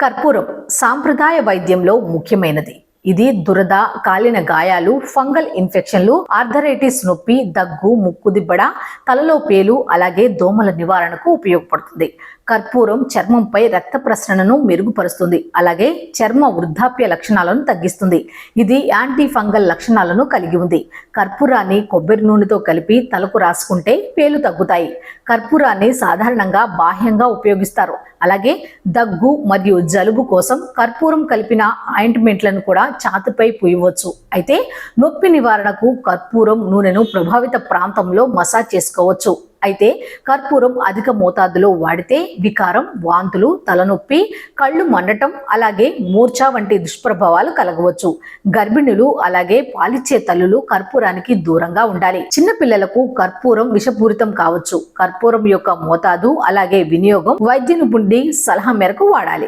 కర్పూరం సాంప్రదాయ వైద్యంలో ముఖ్యమైనది. ఇది దురద కాలిన గాయాలు ఫంగల్ ఇన్ఫెక్షన్లు ఆర్థరైటిస్ నొప్పి దగ్గు ముక్కుదిబ్బడ తలలో పేలు అలాగే దోమల నివారణకు ఉపయోగపడుతుంది. కర్పూరం చర్మంపై రక్త ప్రసరణను మెరుగుపరుస్తుంది. అలాగే చర్మ వృద్ధాప్య లక్షణాలను తగ్గిస్తుంది. ఇది యాంటీ ఫంగల్ లక్షణాలను కలిగి ఉంది. కర్పూరాన్ని కొబ్బరి నూనెతో కలిపి తలకు రాసుకుంటే పేలు తగ్గుతాయి. కర్పూరాన్ని సాధారణంగా బాహ్యంగా ఉపయోగిస్తారు. అలాగే దగ్గు మరియు జలుబు కోసం కర్పూరం కలిపిన ఆయింట్మెంట్లను కూడా ఛాతిపై పూయవచ్చు. అయితే నొప్పి నివారణకు కర్పూరం నూనెను ప్రభావిత ప్రాంతంలో మసాజ్ చేసుకోవచ్చు. అయితే కర్పూరం అధిక మోతాదులో వాడితే వికారం వాంతులు తలనొప్పి కళ్ళు మండటం అలాగే మూర్ఛ వంటి దుష్ప్రభావాలు కలగవచ్చు. గర్భిణులు అలాగే పాలిచ్చే తల్లులు కర్పూరానికి దూరంగా ఉండాలి. చిన్న పిల్లలకు కర్పూరం విషపూరితం కావచ్చు. కర్పూరం యొక్క మోతాదు అలాగే వినియోగం వైద్య నిపుణుడి సలహా మేరకు వాడాలి.